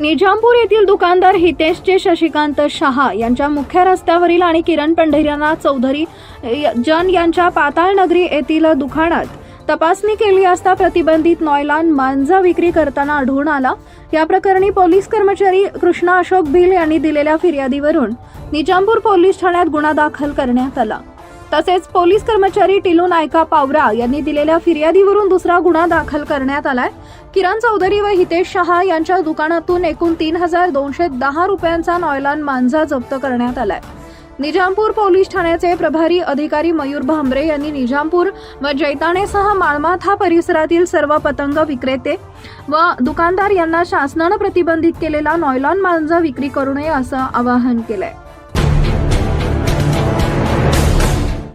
निजामपूर येथील दुकानदार हितेशचे शशिकांत शहा यांच्या मुख्य रस्त्यावरील आणि किरण पंढरीनाथ चौधरी जन यांच्या पाताळनगरी येथील दुकानात तपासणी केली असता प्रतिबंधित नॉयलान मांजा विक्री करताना आढळून आला. या प्रकरणी पोलीस कर्मचारी कृष्णा अशोक भिल यांनी दिलेल्या फिर्यादीवरून निजामपूर पोलीस ठाण्यात गुन्हा दाखल करण्यात आला. तसेच पोलीस कर्मचारी टिलू नायका पावरा यांनी दिलेल्या फिर्यादीवरून दुसरा गुन्हा दाखल करण्यात आलाय. किरण चौधरी व हितेश शहा यांच्या दुकानातून एकूण तीन हजार दोनशे दहा रुपयांचा नॉयलान मांजा जप्त करण्यात आलाय. निजामपूर पोलीस ठाण्याचे प्रभारी अधिकारी मयूर भांबरे यांनी निजामपूर व जैताणेसह माळमाथा परिसरातील सर्व पतंग विक्रेते व दुकानदार यांना शासनानं प्रतिबंधित केलेला नॉयलॉन मांजा विक्री करू नये असं आवाहन केलंय.